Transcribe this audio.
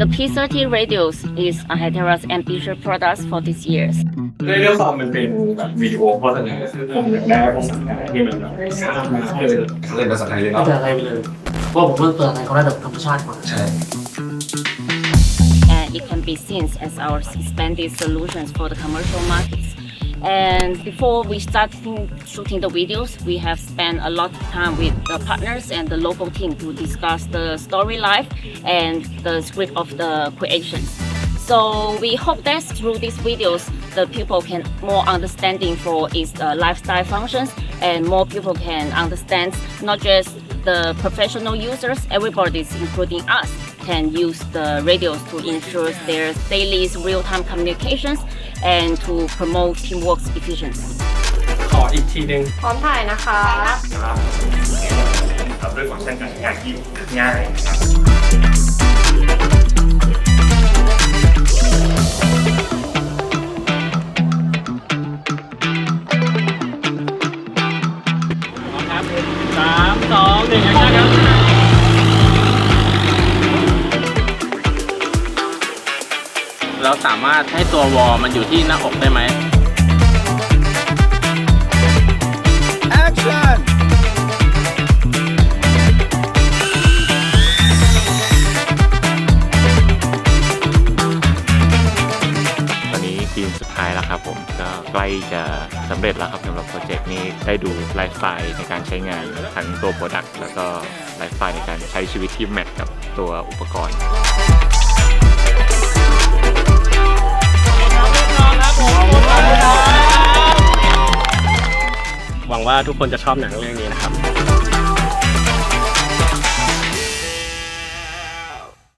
The P30 radios is Hytera's ambitious products for this year. ด้วยด้วยความมันเป็นแบบวิดีโอโฆษณาผมอยากได้ภาษาไทยที่มันแบบสามารถเลย เล่นภาษาไทยเลย เอา เนาะ แต่อะไรไปเลยว่าผมเพิ่งเปิดอะไรเขาได้แบบธรรมชาติกว่า ใช่ and it can be seen as our expanded solutions for the commercial markets. And before we start shooting the videos, we have spent a lot of time with the partners and the local team to discuss the story life and the script of the creations. So we hope that through these videos, the people can more understanding for its uh, lifestyle functions, and more people can understand not just the professional users, everybody, including us, can use the radios to ensure their daily real-time communications and to promote teamwork efficiency. ขออีกทีหนึง พร้อมถ่ายนะคะ ครับด้วยฟังก์ชันการใช้งานที่ง่ายครับสามสองหนึ่งแอคชั่นครับ เราสามารถให้ตัววอลมันอยู่ที่หน้าอกได้ไหมตอนนี้ทีมสุดท้ายแล้วครับผมก็ใกล้จะสำเร็จแล้วครับสำหรับโปรเจกต์นี้ได้ดูไลฟ์สไตล์ในการใช้งานทั้งตัวโปรดักต์แล้วก็ไลฟ์สไตล์ในการใช้ชีวิตที่แมทกับตัวอุปกรณ์ หวังว่าทุกคนจะชอบหนังเรื่องนี้นะครับ